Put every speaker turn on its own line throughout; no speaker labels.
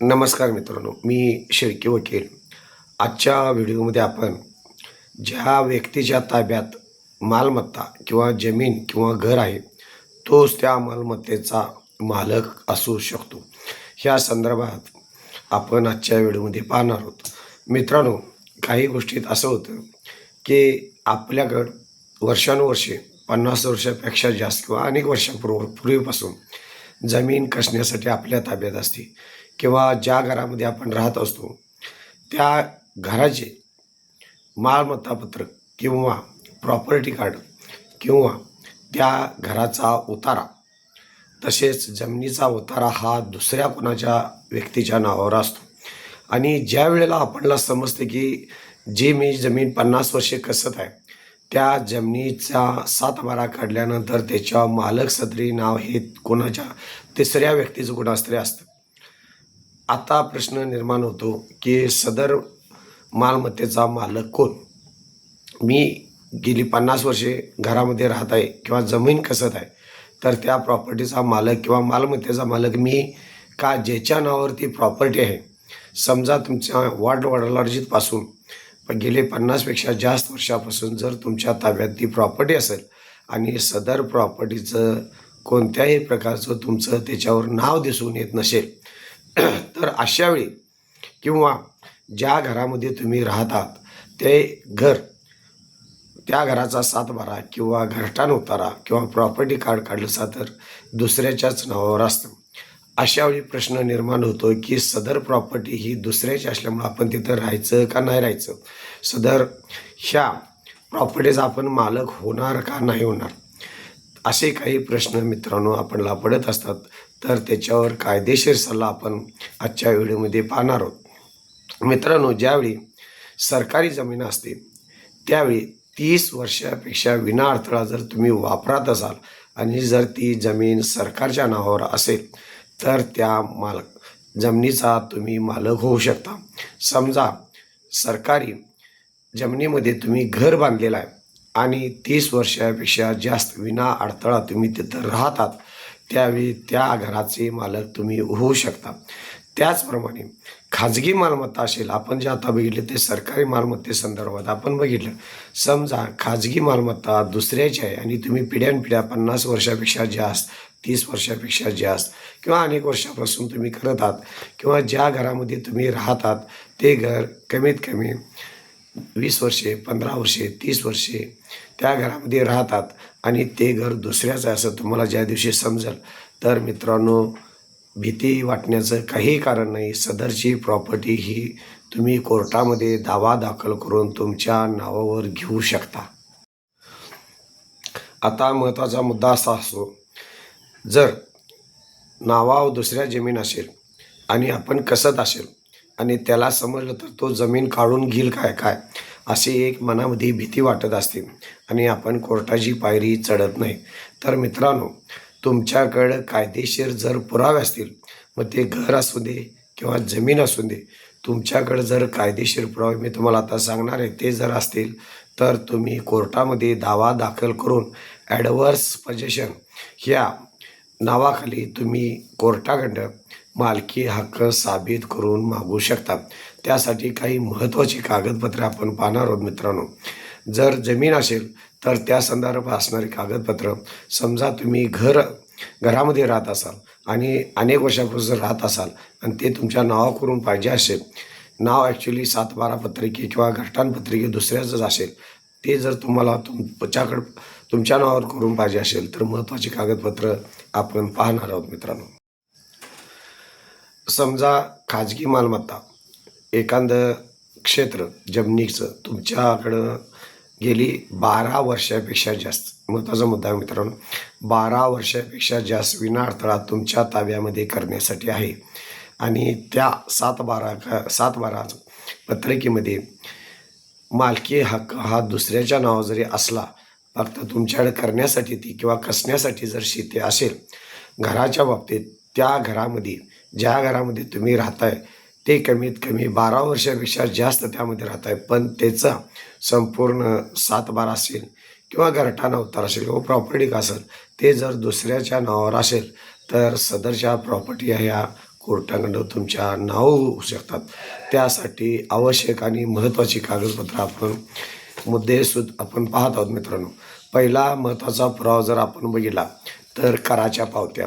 नमस्कार मित्रांनो मी शिर्के वकील. आजच्या व्हिडिओमध्ये आपण ज्या व्यक्तीच्या ताब्यात मालमत्ता किंवा जमीन किंवा घर आहे तोच त्या मालमत्तेचा मालक असू शकतो. ह्या संदर्भात आपण आजच्या व्हिडिओमध्ये पाहणार आहोत. मित्रांनो काही गोष्टीत असं होतं की आपल्याकडं वर्षानुवर्षे पन्नास वर्षापेक्षा जास्त किंवा अनेक वर्षापूर्व पूर्वीपासून जमीन कसण्यासाठी आपल्या ताब्यात असते. किंवा ज्या घरामध्ये आपण राहत असतो त्या घराचे मालमत्तापत्र किंवा प्रॉपर्टी कार्ड किंवा त्या घराचा उतारा तसेच जमिनीचा उतारा हा दुसऱ्या कोणाच्या व्यक्तीच्या नावावर असतो. आणि ज्या वेळेला आपल्याला समजते की जी मी जमीन पन्नास वर्षे कसत आहे त्या जमिनीचा सातबारा काढल्यानंतर त्याच्या मालक सदरी नाव हे कोणाच्या तिसऱ्या व्यक्तीचं कोणास्तरी असतं. आता प्रश्न निर्माण होतो की सदर मालमत्तेचा मालक कोण? मी गेली पन्नास वर्षे घरामध्ये राहत आहे किंवा जमीन कसत आहे तर त्या प्रॉपर्टीचा मालक किंवा मालमत्तेचा मालक मी का ज्याच्या नावावरती प्रॉपर्टी आहे? समजा तुमच्या वाढ वडिलार्जितपासून पण गेले पन्नासपेक्षा जास्त वर्षापासून जर तुमच्या ताब्यात ती प्रॉपर्टी असेल आणि सदर प्रॉपर्टीचं कोणत्याही प्रकारचं तुमचं त्याच्यावर नाव दिसून येत नसेल तर अशा वेळी किंवा ज्या घरामध्ये तुम्ही राहतात ते घर त्या घराचा सातबारा किंवा घरटान उतारा किंवा प्रॉपर्टी कार्ड काढलं तर दुसऱ्याच्याच नावावर असतं. अशा वेळी प्रश्न निर्माण होतो की सदर प्रॉपर्टी ही दुसऱ्याची असल्यामुळं आपण तिथं राहायचं का नाही राहायचं? सदर ह्या प्रॉपर्टीचा आपण मालक होणार का नाही होणार? असे काही प्रश्न मित्रांनो आपणला पडत असतात तर त्याच्यावर कायदेशीर सल्ला आपण आजच्या व्हिडिओमध्ये पाहणार आहोत. मित्रांनो ज्यावेळी सरकारी जमीन असते त्यावेळी तीस वर्षापेक्षा विना अडथळा जर तुम्ही वापरात असाल आणि जर ती जमीन सरकारच्या नावावर असेल तर त्या मालक जमिनीचा तुम्ही मालक होऊ शकता. समजा सरकारी जमिनीमध्ये तुम्ही घर बांधलेलं आहे आणि तीस वर्षापेक्षा जास्त विना अडथळा तुम्ही तिथं राहतात त्यावेळी त्या घराचे मालक तुम्ही होऊ शकता. त्याचप्रमाणे खाजगी मालमत्ता असेल आपण जे आता बघितले ते सरकारी मालमत्तेसंदर्भात आपण बघितलं. समजा खाजगी मालमत्ता दुसऱ्याची आहे आणि तुम्ही पिढ्यानपिढ्या पन्नास वर्षापेक्षा जास्त तीस वर्षापेक्षा जास्त किंवा अनेक वर्षापासून तुम्ही करत आहात किंवा ज्या घरामध्ये तुम्ही राहतात ते घर कमीत कमी वीस वर्षे पंधरा वर्षे तीस वर्षे त्या घरामध्ये राहतात. आणि ते घर दुसऱ्याचं असं तुम्हाला ज्या दिवशी समजेल. तर मित्रांनो भीती वाटण्याचं काही कारण नाही. सदरची प्रॉपर्टी ही तुम्ही कोर्टामध्ये दावा दाखल करून तुमच्या नावावर घेऊ शकता. आता महत्त्वाचा मुद्दा असा असतो. जर नावावर दुसऱ्या जमीन असेल आणि आपण कसत असेल आणि त्याला समजलं तर तो जमीन काढून घेईल काय काय? अशी एक मनामध्ये भीती वाटत असते. आणि आपण कोर्टाची पायरी चढत नाही. तर मित्रांनो तुमच्याकडं कायदेशीर जर पुरावे असतील मग ते घर असू दे किंवा जमीन असू दे तुमच्याकडं जर कायदेशीर पुरावे मी तुम्हाला आता सांगणार आहे ते जर असतील तर तुम्ही कोर्टामध्ये दावा दाखल करून ॲडव्हर्स पजेशन ह्या नावाखाली तुम्ही कोर्टाकडं मालकी हक्क साबित करून मागू शकता त्यासाठी काही महत्त्वाची कागदपत्रे आपण पाहणार आहोत मित्रांनो. जर जमीन असेल तर त्या संदर्भात असणारी कागदपत्र समजा तुम्ही घर घरामध्ये राहत असाल आणि अनेक वर्षापासून राहत असाल आणि ते तुमच्या नावा करून पाहिजे असेल नाव ॲक्च्युली सात बारा पत्रिके किंवा घटनापत्रिके दुसऱ्याचंच असेल ते जर तुम्हाला तुमच्याकडं तुमच्या नावावर करून पाहिजे असेल तर महत्त्वाची कागदपत्र आपण पाहणार आहोत मित्रांनो. समजा खाजगी मालमत्ता एखादं क्षेत्र जमिनीचं तुमच्याकडं गेली बारा वर्षापेक्षा जास्त महत्त्वाचा मुद्दा आहे मित्रांनो बारा वर्षापेक्षा जास्त विनाअडथळा तुमच्या ताब्यामध्ये करण्यासाठी आहे. आणि त्या सात बारा का सात बारा पत्रिकेमध्ये मालकी हक्क हा दुसऱ्याच्या नावा जरी असला फक्त तुमच्याकडे करण्यासाठी ती किंवा कसण्यासाठी जर शेती असेल घराच्या बाबतीत त्या घरामध्ये ज्या घरामध्ये तुम्ही राहताय ते कमीत कमी बारा वर्षापेक्षा जास्त त्यामध्ये राहत आहे पण त्याचा संपूर्ण सात बारा असेल किंवा घरटाना उतार असेल किंवा प्रॉपर्टी का असेल ते जर दुसऱ्याच्या नावावर असेल तर सदरच्या प्रॉपर्टी ह्या कोर्टाकडं तुमच्या नाव होऊ शकतात. त्यासाठी आवश्यक आणि महत्त्वाची कागदपत्रं आपण मुद्देसुद्धा आपण पाहत आहोत मित्रांनो. पहिला महत्त्वाचा पुरावा जर आपण बघितला तर कराच्या पावत्या.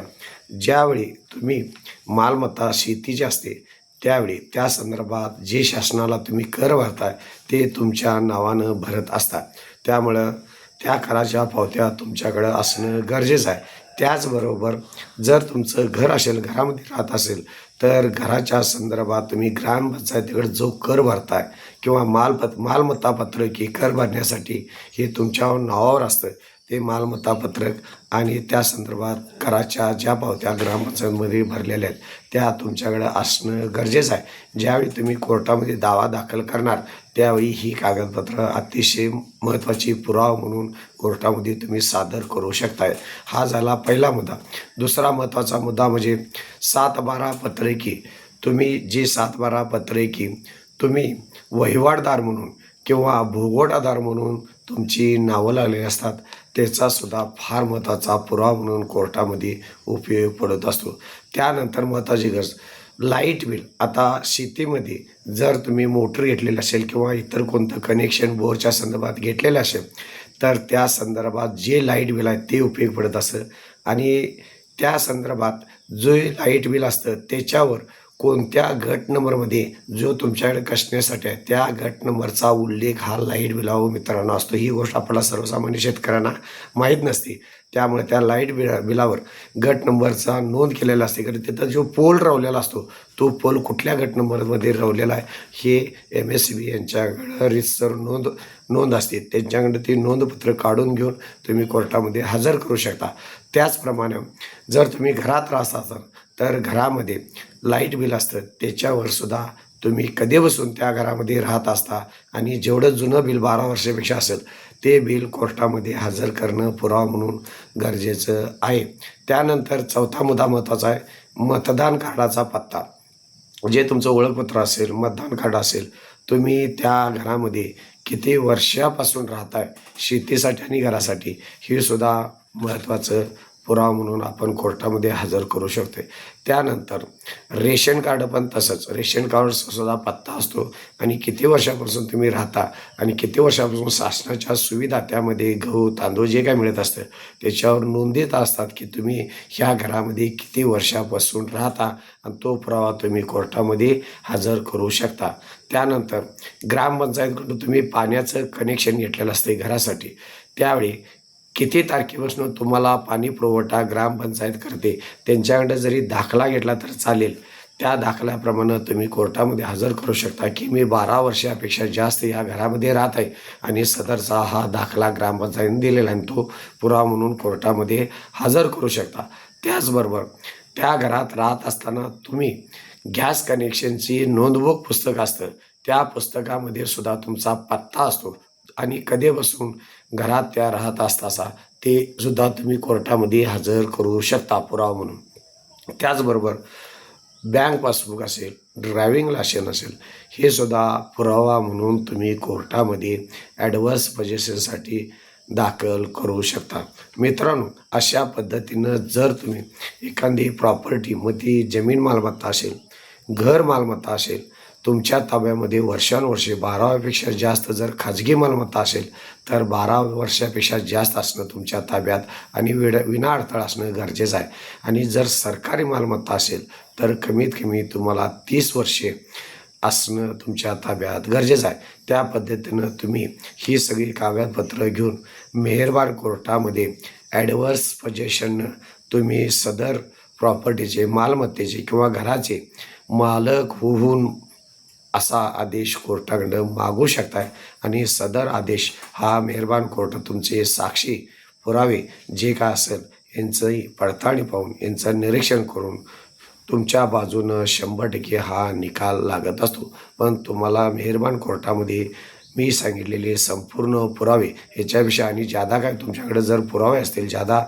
ज्यावेळी तुम्ही मालमत्ता शेतीची असते त्यावेळी त्या संदर्भात जे शासनाला तुम्ही कर भरताय ते तुमच्या नावानं भरत असतात. त्यामुळं त्या कराच्या पावत्या तुमच्याकडं असणं गरजेचं आहे. त्याचबरोबर जर तुमचं घर असेल घरामध्ये राहत असेल तर घराच्या संदर्भात तुम्ही ग्रामपंचायतीकडे जो कर भरताय किंवा मालपत मालमत्ता पत्रक कर भरण्यासाठी हे तुमच्या नावावर असतं. ते मालमत्ता पत्रक आणि त्या संदर्भात कराच्या ज्या पावत्या ग्रामपंचायतमध्ये भरलेल्या आहेत त्या तुमच्याकडे असणं गरजेचं आहे. ज्यावेळी तुम्ही कोर्टामध्ये दावा दाखल करणार त्यावेळी ही कागदपत्रं अतिशय महत्त्वाची पुरावा म्हणून कोर्टामध्ये तुम्ही सादर करू शकताय. हा झाला पहिला मुद्दा. दुसरा महत्त्वाचा मुद्दा म्हणजे सात बारा पत्रकी. तुम्ही जी सात बारा पत्रकी तुम्ही वहिवाटदार म्हणून किंवा भोगोटादार म्हणून तुमची नावं लागलेली असतात. त्याचा सुद्धा फार महत्त्वाचा पुरावा म्हणून कोर्टामध्ये उपयोग पडत असतो. त्यानंतर महत्त्वाची गरज लाइट बिल. आता शेतीमध्ये जर तुम्ही मोटर घेतलेलं असेल किंवा इतर कोणतं कनेक्शन बोरच्या संदर्भात घेतलेलं असेल तर त्या संदर्भात जे लाइट बिल आहे ते उपयोग पडत असतं. आणि त्या संदर्भात जो लाइट बिल असतं त्याच्यावर कोणत्या गट नंबरमध्ये जो तुमच्याकडे कसण्यासाठी आहे त्या गट नंबरचा उल्लेख हा लाइट बिलावर मित्रांनो असतो. ही गोष्ट आपल्याला सर्वसामान्य शेतकऱ्यांना माहीत नसते. त्यामुळे त्या लाइट बिला बिलावर गट नंबरचा नोंद केलेला असते. कारण तिथं जो पोल रावलेला असतो तो पोल कुठल्या गट नंबरमध्ये रवलेला आहे हे एम एस सी बी यांच्याकडं रितसर नोंद नोंद असते. त्यांच्याकडे ती नोंदपत्र काढून घेऊन तुम्ही कोर्टामध्ये हजर करू शकता. त्याचप्रमाणे जर तुम्ही घरात राहत असाल तर घरामध्ये लाइट बिल असतं त्याच्यावर सुद्धा तुम्ही कधी बसून त्या घरामध्ये राहत असता आणि जेवढं जुनं बिल बारा वर्षापेक्षा असेल ते बिल कोर्टामध्ये हजर करणं पुरावा म्हणून गरजेचं आहे. त्यानंतर चौथा मुद्दा महत्त्वाचा आहे मतदान कार्डाचा पत्ता. जे तुमचं ओळखपत्र असेल मतदान कार्ड असेल तुम्ही त्या घरामध्ये किती वर्षापासून राहताय शेतीसाठी आणि घरासाठी हे सुद्धा महत्त्वाचं पुरावा म्हणून आपण कोर्टामध्ये हजर करू शकतो त्यानंतर रेशन कार्ड पण तसंच. रेशन कार्डसुद्धा पत्ता असतो आणि किती वर्षापासून तुम्ही राहता आणि किती वर्षापासून शासनाच्या सुविधा त्यामध्ये गहू तांदूळ जे काय मिळत असतं त्याच्यावर नोंदीत असतात की तुम्ही ह्या घरामध्ये किती वर्षापासून राहता आणि तो पुरावा तुम्ही कोर्टामध्ये हजर करू शकता. त्यानंतर ग्रामपंचायतकडून तुम्ही पाण्याचं कनेक्शन घेतलेलं असते घरासाठी. त्यावेळी किती तारखेपासून तुम्हाला पाणी पुरवठा ग्रामपंचायत करते? त्यांच्याकडे जरी दाखला घेतला तर चालेल. त्या दाखल्याप्रमाणे तुम्ही कोर्टामध्ये हजर करू शकता की मी बारा वर्षापेक्षा जास्त या घरामध्ये राहत आहे आणि सदरचा हा दाखला ग्रामपंचायतीने दिलेला आहे आणि तो पुरावा म्हणून कोर्टामध्ये हजर करू शकता. त्याचबरोबर त्या घरात राहत असताना तुम्ही गॅस कनेक्शनची नोंदबुक पुस्तक असतं. त्या पुस्तकामध्ये सुद्धा तुमचा पत्ता असतो. आणि कधी बसून घरात त्या राहत असतासा ते सुद्धा तुम्ही कोर्टामध्ये हजर करू शकता पुरावा म्हणून. त्याचबरोबर बँक पासबुक असेल ड्रायव्हिंग लायसन असेल हे सुद्धा पुरावा म्हणून तुम्ही कोर्टामध्ये ॲडव्हान्स पजेशनसाठी दाखल करू शकता. मित्रांनो अशा पद्धतीनं जर तुम्ही एखादी प्रॉपर्टी मग ती जमीन मालमत्ता असेल घर मालमत्ता असेल तुमच्या ताब्यामध्ये वर्षानुवर्षे बाराव्यापेक्षा जास्त जर खाजगी मालमत्ता असेल तर बारा वर्षापेक्षा जास्त असणं तुमच्या ताब्यात आणि विड विना अडथळा असणं गरजेचं आहे. आणि जर सरकारी मालमत्ता असेल तर कमीत कमी तुम्हाला तीस वर्षे असणं तुमच्या ताब्यात गरजेचं आहे. त्या पद्धतीनं तुम्ही ही सगळी कागदपत्र घेऊन मेहरबान कोर्टामध्ये ॲडव्हर्स पजेशन तुम्ही सदर प्रॉपर्टीचे मालमत्तेचे किंवा घराचे मालक होऊन असा आदेश कोर्टाकडं मागू शकताय. आणि सदर आदेश हा मेहरबान कोर्ट तुमचे साक्षी पुरावे जे काय असेल यांचंही पडताळणी पाहून यांचं निरीक्षण करून तुमच्या बाजूनं शंभर टक्के हा निकाल लागत असतो. पण तुम्हाला मेहरबान कोर्टामध्ये मी सांगितलेले संपूर्ण पुरावे ह्याच्याविषयी आणि जादा काय तुमच्याकडे जर पुरावे असतील जादा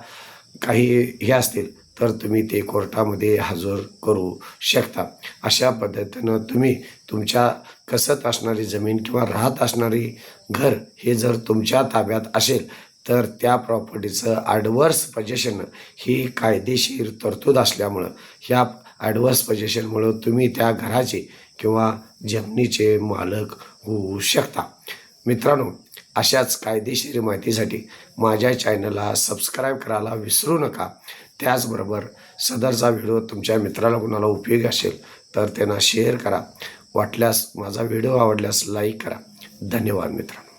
काही हे असतील तर तुम्ही ते कोर्टामध्ये हजर करू शकता. अशा पद्धतीनं तुम्ही तुमच्या कसत असणारी जमीन किंवा राहत असणारी घर हे जर तुमच्या ताब्यात असेल तर त्या प्रॉपर्टीचं ॲडव्हर्स पजेशन ही कायदेशीर तरतूद असल्यामुळं ह्या ॲडव्हर्स पजेशनमुळं तुम्ही त्या घराचे किंवा जमिनीचे मालक होऊ शकता. मित्रांनो अशाच कायदेशीर माहितीसाठी माझ्या चॅनलला सबस्क्राईब करायला विसरू नका. त्याचबरोबर सदरचा व्हिडिओ तुमच्या मित्राला कोणाला उपयोगी असेल तर त्यांना शेअर करा. वाटल्यास माझा व्हिडिओ आवडल्यास लाईक करा. धन्यवाद मित्रांनो.